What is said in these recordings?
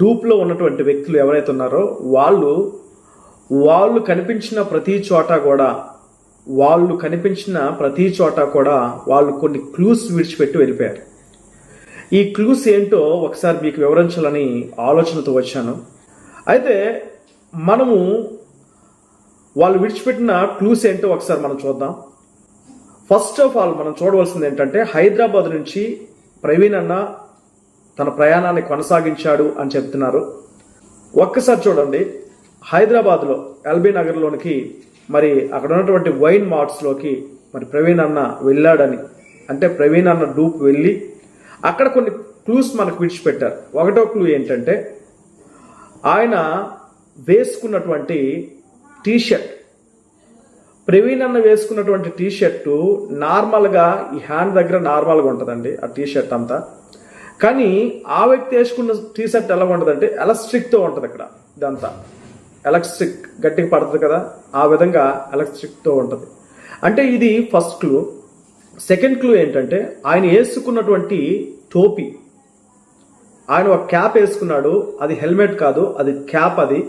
డూప్లో ఉన్నటువంటి వ్యక్తులు ఎవరైతే ఉన్నారో వాళ్ళు వాళ్ళు కనిపించిన ప్రతి చోట కూడా వాళ్ళు కనిపించిన ప్రతి చోట కూడా వాళ్ళు కొన్ని క్లూస్ విడిచిపెట్టి వెళ్ళిపోయారు. ఈ క్లూస్ ఏంటో ఒకసారి మీకు వివరించాలని ఆలోచనతో వచ్చాను. అయితే మనము వాళ్ళు విడిచిపెట్టిన క్లూస్ ఏంటో ఒకసారి మనం చూద్దాం. ఫస్ట్ ఆఫ్ ఆల్ మనం చూడవలసింది ఏంటంటే హైదరాబాద్ నుంచి ప్రవీణ్ అన్న తన ప్రయాణాన్ని కొనసాగించాడు అని చెప్తున్నారు. ఒక్కసారి చూడండి. హైదరాబాద్లో ఎల్బీ నగర్లోనికి మరి అక్కడ ఉన్నటువంటి వైన్ మార్ట్స్లోకి మరి ప్రవీణ్ అన్న వెళ్ళాడని. అంటే ప్రవీణ్ అన్న డూప్ వెళ్ళి అక్కడ కొన్ని క్లూస్ మనకు విడిచిపెట్టారు. ఒకటో క్లూ ఏంటంటే ఆయన వేసుకున్నటువంటి టీషర్ట్. ప్రవీణ్ అన్న వేసుకున్నటువంటి టీషర్టు నార్మల్గా ఈ హ్యాండ్ దగ్గర నార్మల్గా ఉంటుందండి ఆ టీషర్ట్ అంతా. కానీ ఆ వ్యక్తి వేసుకున్న టీ షర్ట్ ఎలా ఉంటుందంటే ఎలక్ట్రిక్తో ఉంటుంది ఇక్కడ ఇదంతా. ఎలక్ట్రిక్ గట్టిగా పడుతుంది కదా ఆ విధంగా ఎలక్ట్రిక్తో ఉంటుంది. అంటే ఇది ఫస్ట్ క్లూ. సెకండ్ క్లూ ఏంటంటే ఆయన వేసుకున్నటువంటి టోపీ. ఆయన ఒక క్యాప్ వేసుకున్నాడు అది హెల్మెట్ కాదు అది క్యాప్ అది.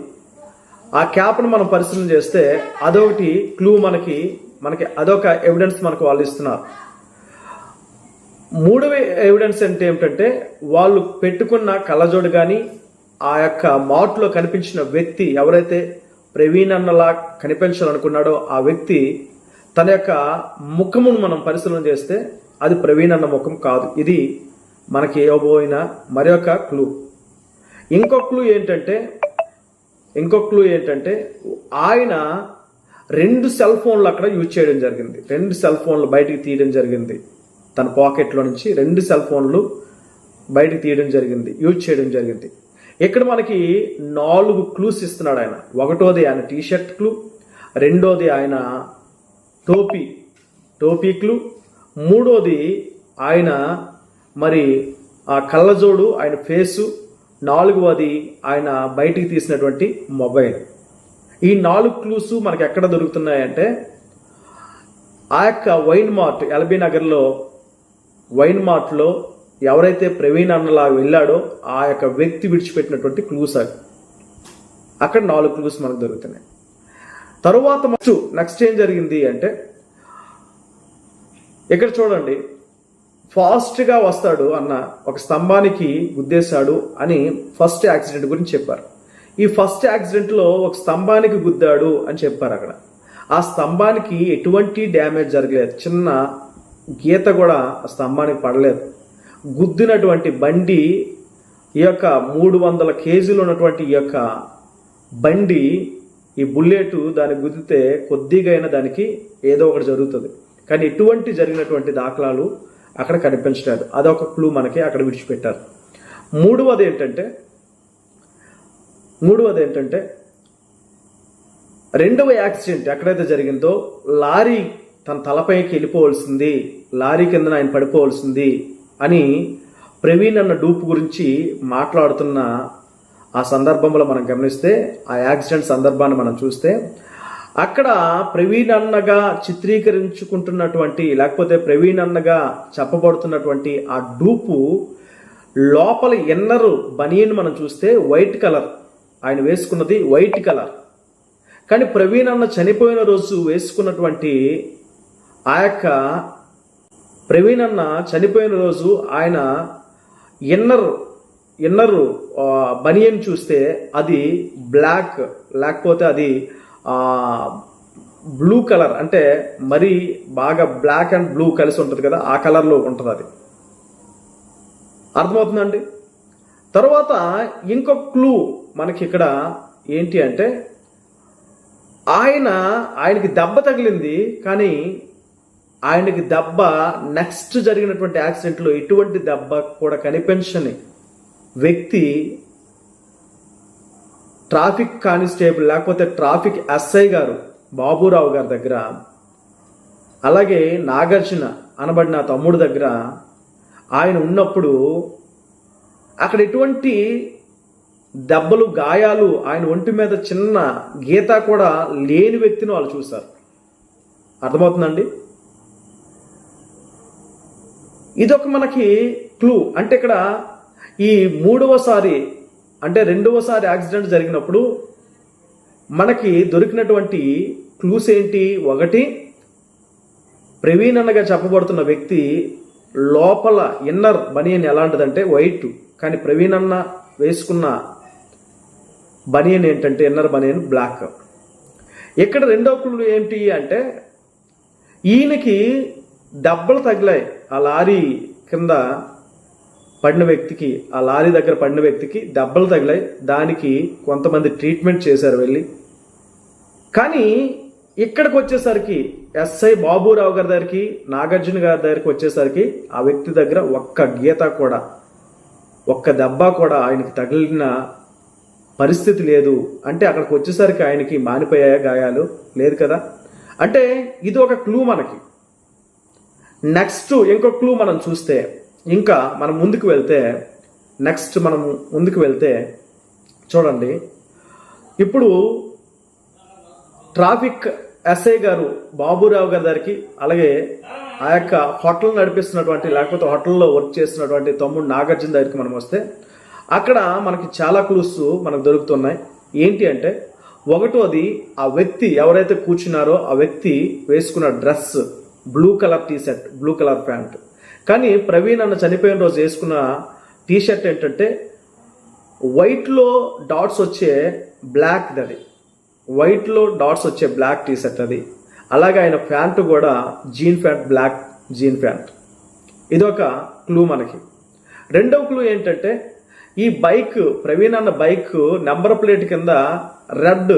ఆ క్యాప్ను మనం పరిశీలన చేస్తే అదొకటి క్లూ మనకి మనకి అదొక ఎవిడెన్స్ మనకు వాళ్ళు ఇస్తున్నారు. మూడవ ఎవిడెన్స్ అంటే ఏమిటంటే వాళ్ళు పెట్టుకున్న కళ్ళజోడు కానీ ఆ యొక్క మార్ట్లో కనిపించిన వ్యక్తి ఎవరైతే ప్రవీణ్ అన్నలా కనిపించాలనుకున్నాడో ఆ వ్యక్తి తన యొక్క ముఖమును మనం పరిశీలన చేస్తే అది ప్రవీణ్ అన్న ముఖం కాదు. ఇది మనకి ఇవ్వబోయిన మరొక క్లూ ఇంకొక క్లూ ఏంటంటే ఇంకొక క్లూ ఏంటంటే ఆయన రెండు సెల్ ఫోన్లు అక్కడ యూజ్ చేయడం జరిగింది. రెండు సెల్ ఫోన్లు బయటికి తీయడం జరిగింది. తన పాకెట్లో నుంచి రెండు సెల్ ఫోన్లు బయటకు తీయడం జరిగింది యూజ్ చేయడం జరిగింది. ఇక్కడ మనకి నాలుగు క్లూస్ ఇస్తున్నాడు ఆయన. ఒకటోది ఆయన టీ షర్ట్ క్లూ రెండోది ఆయన టోపీ టోపీ క్లూ మూడోది ఆయన మరి ఆ కళ్ళజోడు ఆయన ఫేసు నాలుగవది ఆయన బయటికి తీసినటువంటి మొబైల్. ఈ నాలుగు క్లూస్ మనకి ఎక్కడ దొరుకుతున్నాయంటే ఆ యొక్క వైన్ మార్ట్ ఎల్బీ నగర్లో వైన్ మార్ట్లో ఎవరైతే ప్రవీణ్ అన్నలా వెళ్ళాడో ఆ యొక్క వ్యక్తి విడిచిపెట్టినటువంటి క్లూస్ అవి. అక్కడ నాలుగు క్లూస్ మనకు దొరుకుతున్నాయి. తరువాత నెక్స్ట్ నెక్స్ట్ ఏం జరిగింది అంటే ఇక్కడ చూడండి ఫాస్ట్గా వస్తాడు అన్న ఒక స్తంభానికి గుద్దేశాడు అని ఫస్ట్ యాక్సిడెంట్ గురించి చెప్పారు. ఈ ఫస్ట్ యాక్సిడెంట్లో ఒక స్తంభానికి గుద్దాడు అని చెప్పారు అక్కడ. ఆ స్తంభానికి ఎటువంటి డ్యామేజ్ జరగలేదు. చిన్న గీత కూడా స్తంభానికి పడలేదు. గుద్దినటువంటి బండి ఈ యొక్క మూడు వందల కేజీలు ఉన్నటువంటి ఈ యొక్క బండి ఈ బుల్లెట్ దాన్ని గుద్దితే కొద్దిగైనా దానికి ఏదో ఒకటి జరుగుతుంది. కానీ ఎటువంటి జరిగినటువంటి దాఖలాలు అక్కడ కనిపించలేదు. అదొక క్లూ మనకి అక్కడ విడిచిపెట్టారు. మూడవది ఏంటంటే మూడవది ఏంటంటే రెండవ యాక్సిడెంట్ ఎక్కడైతే జరిగిందో లారీ తన తలపైకి వెళ్ళిపోవలసింది లారీ కిందన ఆయన పడిపోవలసింది అని ప్రవీణ్ అన్న డూప్ గురించి మాట్లాడుతున్న ఆ సందర్భంలో మనం గమనిస్తే ఆ యాక్సిడెంట్ సందర్భాన్ని మనం చూస్తే అక్కడ ప్రవీణ్ అన్నగా చిత్రీకరించుకుంటున్నటువంటి లేకపోతే ప్రవీణ్ అన్నగా చెప్పబడుతున్నటువంటి ఆ డూపు లోపల ఎన్నరు బనియన్ మనం చూస్తే వైట్ కలర్. ఆయన వేసుకున్నది వైట్ కలర్. కానీ ప్రవీణ్ అన్న చనిపోయిన రోజు వేసుకున్నటువంటి ఆ యొక్క ప్రవీణ్ అన్న చనిపోయిన రోజు ఆయన ఇన్నర్ ఇన్నర్ బనియన్ చూస్తే అది బ్లాక్ లేకపోతే అది బ్లూ కలర్ అంటే మరీ బాగా బ్లాక్ అండ్ బ్లూ కలిసి ఉంటుంది కదా ఆ కలర్లో ఉంటుంది అది. అర్థమవుతుందండి తర్వాత ఇంకొక క్లూ మనకి ఇక్కడ ఏంటి అంటే ఆయన ఆయనకి దెబ్బ తగిలింది కానీ ఆయనకి దెబ్బ నెక్స్ట్ జరిగినటువంటి యాక్సిడెంట్లో ఎటువంటి దెబ్బ కూడా కనిపించని వ్యక్తి ట్రాఫిక్ కానిస్టేబుల్ లేకపోతే ట్రాఫిక్ ఎస్ఐ గారు బాబురావు గారి దగ్గర అలాగే నాగార్జున అనబడిన తమ్ముడు దగ్గర ఆయన ఉన్నప్పుడు అక్కడ ఎటువంటి దెబ్బలు గాయాలు ఆయన ఒంటి మీద చిన్న గీత కూడా లేని వ్యక్తిని వాళ్ళు చూశారు. అర్థమవుతుందండి? ఇదొక మనకి క్లూ అంటే ఇక్కడ ఈ మూడవసారి అంటే రెండవసారి యాక్సిడెంట్ జరిగినప్పుడు మనకి దొరికినటువంటి క్లూస్ ఏంటి? ఒకటి ప్రవీణ్ అన్నగా చెప్పబడుతున్న వ్యక్తి లోపల ఇన్నర్ బనియన్ ఎలాంటిదంటే వైట్ కానీ ప్రవీణ్ అన్న వేసుకున్న బనియన్ ఏంటంటే ఇన్నర్ బనియన్ బ్లాక్ ఇక్కడ రెండో క్లూ ఏంటి అంటే ఈయనకి దెబ్బలు తగిలాయి. ఆ లారీ కింద పడిన వ్యక్తికి ఆ లారీ దగ్గర పడిన వ్యక్తికి దెబ్బలు తగిలాయి. దానికి కొంతమంది ట్రీట్మెంట్ చేశారు వెళ్ళి. కానీ ఇక్కడికి వచ్చేసరికి ఎస్ఐ బాబురావు గారి దగ్గరికి నాగార్జున గారి దగ్గరికి వచ్చేసరికి ఆ వ్యక్తి దగ్గర ఒక్క గీత కూడా ఒక్క దెబ్బ కూడా ఆయనకి తగిలిన పరిస్థితి లేదు. అంటే అక్కడికి వచ్చేసరికి ఆయనకి మానిపోయాయా గాయాలు? లేదు కదా? అంటే ఇది ఒక క్లూ మనకి. నెక్స్ట్ ఇంకో క్లూ మనం చూస్తే ఇంకా మనం ముందుకు వెళ్తే నెక్స్ట్ మనం ముందుకు వెళ్తే చూడండి. ఇప్పుడు ట్రాఫిక్ ఎస్ఐ గారు బాబురావు గారి దగ్గరికి అలాగే ఆ యొక్క హోటల్ నడిపిస్తున్నటువంటి లేకపోతే హోటల్లో వర్క్ చేస్తున్నటువంటి తమ్ముడు నాగార్జున దగ్గరికి మనం వస్తే అక్కడ మనకి చాలా క్లూస్ మనకు దొరుకుతున్నాయి. ఏంటి అంటే ఒకటోది ఆ వ్యక్తి ఎవరైతే కూర్చున్నారో ఆ వ్యక్తి వేసుకున్న dress blue colour T shirt blue colour pant కానీ ప్రవీణ్ అన్న చనిపోయిన రోజు వేసుకున్న టీ షర్ట్ ఏంటంటే వైట్లో డాట్స్ వచ్చే బ్లాక్ అది. వైట్లో డాట్స్ వచ్చే బ్లాక్ టీ షర్ట్ అది. అలాగే ఆయన ప్యాంటు కూడా jean pant black jean pant. ఇదొక క్లూ మనకి. రెండవ క్లూ ఏంటంటే ఈ బైక్ ప్రవీణ్ అన్న బైక్ నెంబర్ ప్లేట్ కింద రెడ్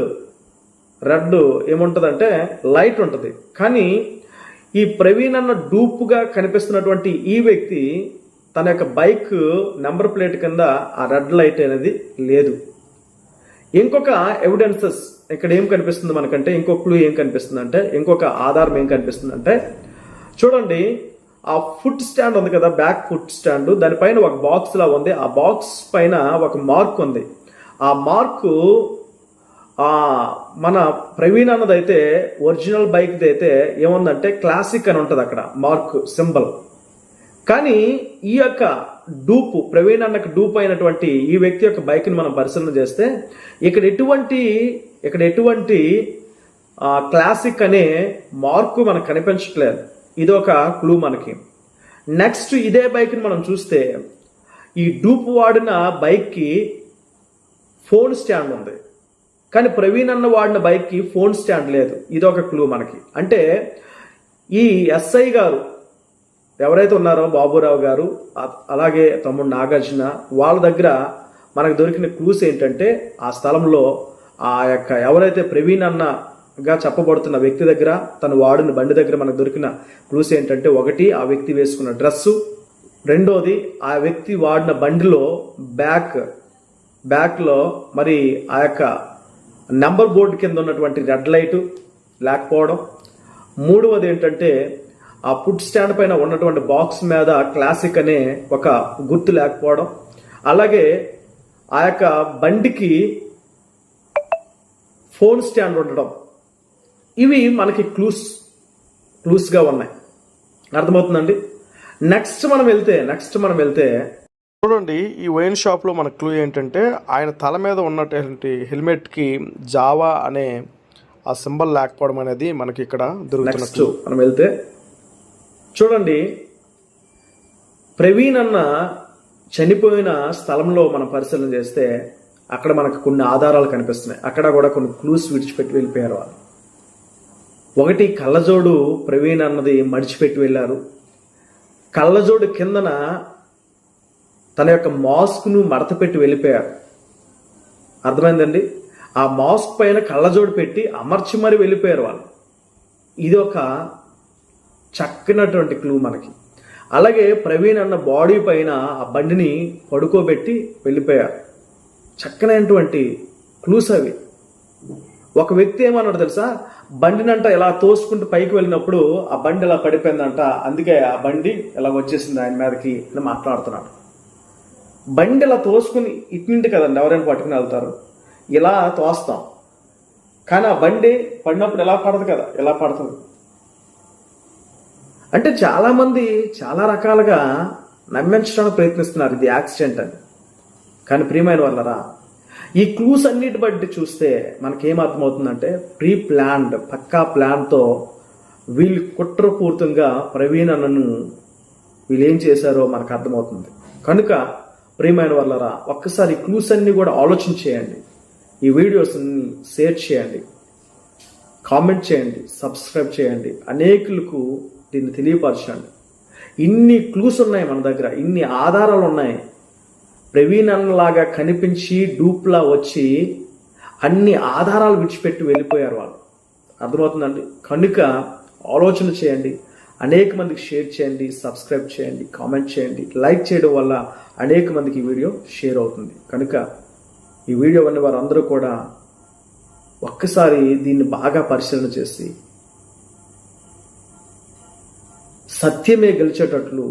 రెడ్ ఏముంటుందంటే లైట్ ఉంటుంది. కానీ ఈ ప్రవీణ్ అన్న డూప్గా కనిపిస్తున్నటువంటి ఈ వ్యక్తి తన యొక్క బైక్ నెంబర్ ప్లేట్ కింద ఆ రెడ్ లైట్ అనేది లేదు. ఇంకొక ఎవిడెన్సెస్ ఇక్కడ ఏం కనిపిస్తుంది మనకంటే? ఇంకొక క్లూ ఏం కనిపిస్తుంది అంటే ఇంకొక ఆధారం ఏం కనిపిస్తుంది అంటే చూడండి ఆ ఫుట్ స్టాండ్ ఉంది కదా బ్యాక్ ఫుట్ స్టాండ్. దానిపైన ఒక బాక్స్ లా ఉంది. ఆ బాక్స్ పైన ఒక మార్క్ ఉంది. ఆ మార్కు మన ప్రవీణ్ అన్నదైతే ఒరిజినల్ బైక్ది అయితే ఏముందంటే క్లాసిక్ అని ఉంటుంది అక్కడ మార్క్ సింబల్. కానీ ఈ యొక్క డూపు ప్రవీణ్ అన్నకు డూప్ అయినటువంటి ఈ వ్యక్తి యొక్క బైక్ని మనం పరిశీలన చేస్తే ఇక్కడ ఎటువంటి ఇక్కడ ఎటువంటి క్లాసిక్ అనే మార్కు మనకు కనిపించట్లేదు. ఇది ఒక క్లూ మనకి. నెక్స్ట్ ఇదే బైక్ని మనం చూస్తే ఈ డూప్ వాడిన బైక్కి ఫోన్ స్టాండ్ ఉంది. కానీ ప్రవీణ్ అన్న వాడిన బైక్కి ఫోన్ స్టాండ్ లేదు. ఇది ఒక క్లూ మనకి. అంటే ఈ ఎస్ఐ గారు ఎవరైతే ఉన్నారో బాబురావు గారు అలాగే తమ్ముడు నాగార్జున వాళ్ళ దగ్గర మనకు దొరికిన క్లూస్ ఏంటంటే ఆ స్థలంలో ఆ యొక్క ఎవరైతే ప్రవీణ్ అన్నగా చెప్పబడుతున్న వ్యక్తి దగ్గర తను వాడిన బండి దగ్గర మనకు దొరికిన క్లూస్ ఏంటంటే ఒకటి ఆ వ్యక్తి వేసుకున్న డ్రెస్సు. రెండోది ఆ వ్యక్తి వాడిన బండిలో బ్యాక్ బ్యాక్లో మరి ఆ యొక్క నెంబర్ బోర్డు కింద ఉన్నటువంటి రెడ్ లైటు లేకపోవడం. మూడవది ఏంటంటే ఆ ఫుడ్ స్టాండ్ పైన ఉన్నటువంటి బాక్స్ మీద క్లాసిక్ అనే ఒక గుర్తు లేకపోవడం. అలాగే ఆ యొక్క బండికి ఫోన్ స్టాండ్ ఉండడం. ఇవి మనకి క్లూస్ క్లూస్గా ఉన్నాయి. అర్థమవుతుందండి? నెక్స్ట్ మనం వెళ్తే నెక్స్ట్ మనం వెళ్తే చూడండి ఈ వైన్ షాప్లో మన క్లూ ఏంటంటే ఆయన తల మీద ఉన్నటువంటి హెల్మెట్కి జావా అనే ఆ సింబల్ లేకపోవడం అనేది మనకి ఇక్కడ దొరుకుతున్నట్టు. మనం వెళ్తే చూడండి ప్రవీణ్ అన్న చనిపోయిన స్థలంలో మనం పరిశీలన చేస్తే అక్కడ మనకు కొన్ని ఆధారాలు కనిపిస్తున్నాయి. అక్కడ కూడా కొన్ని క్లూస్ విడిచిపెట్టి వెళ్ళిపోయారు వాళ్ళు. ఒకటి కళ్ళజోడు ప్రవీణ్ అన్నది మడిచిపెట్టి వెళ్ళారు. కళ్ళజోడు కిందన తన యొక్క మాస్క్ను మడత పెట్టి వెళ్ళిపోయారు. అర్థమైందండి? ఆ మాస్క్ పైన కళ్ళజోడు పెట్టి అమర్చి మరి వెళ్ళిపోయారు వాళ్ళు. ఇది ఒక చక్కనటువంటి క్లూ మనకి. అలాగే ప్రవీణ్ అన్న బాడీ పైన ఆ బండిని పడుకోబెట్టి వెళ్ళిపోయారు. చక్కనైనటువంటి క్లూస్ అవి. ఒక వ్యక్తి ఏమన్నాడు తెలుసా? బండినంట ఇలా తోసుకుంటూ పైకి వెళ్ళినప్పుడు ఆ బండి ఇలా పడిపోయిందంట అందుకే ఆ బండి ఇలా వచ్చేసింది ఆయన మీదకి అని మాట్లాడుతున్నాడు. బండి ఇలా తోసుకుని ఇట్నింటి కదండి ఎవరైనా పట్టుకుని వెళ్తారు. ఇలా తోస్తాం. కానీ ఆ బండి పడినప్పుడు ఎలా పడదు కదా ఎలా పడుతుంది? అంటే చాలామంది చాలా రకాలుగా నమ్మించడానికి ప్రయత్నిస్తున్నారు ఇది యాక్సిడెంట్ అని. కానీ ప్రియమైన వాళ్ళరా ఈ క్లూస్ అన్నిటి బట్టి చూస్తే మనకేం అర్థమవుతుందంటే ప్రీ ప్లాన్డ్ పక్కా ప్లాన్తో వీళ్ళు కుట్రపూర్తంగా ప్రవీణ్ అన్నను వీళ్ళు ఏం చేశారో మనకు అర్థమవుతుంది. కనుక ప్రియమైన వాళ్ళరా ఒక్కసారి క్లూస్ అన్ని కూడా ఆలోచన చేయండి. ఈ వీడియోస్ని షేర్ చేయండి. కామెంట్ చేయండి. సబ్స్క్రైబ్ చేయండి. అనేకులకు దీన్ని తెలియపరచండి. ఇన్ని క్లూస్ ఉన్నాయి మన దగ్గర ఇన్ని ఆధారాలు ఉన్నాయి. ప్రవీణ్ అన్నలాగా కనిపించి డూప్లా వచ్చి అన్ని ఆధారాలు విడిచిపెట్టి వెళ్ళిపోయారు వాళ్ళు. అర్థమవుతుందండి? కనుక ఆలోచన చేయండి. అనేక మందికి షేర్ చేయండి సబ్స్క్రైబ్ చేయండి కామెంట్ చేయండి. లైక్ చేయడం వల్ల అనేక మందికి వీడియో షేర్ అవుతుంది. కనుక ఈ వీడియో ఉన్న వారందరూ కూడా ఒక్కసారి దీన్ని బాగా పరిశీలన చేసి సత్యమే గెలిచేటట్లు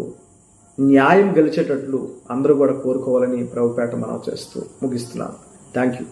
న్యాయం గెలిచేటట్లు అందరూ కూడా కోరుకోవాలని ప్రభుపేట మనం చేస్తూ ముగిస్తున్నాను థ్యాంక్ యూ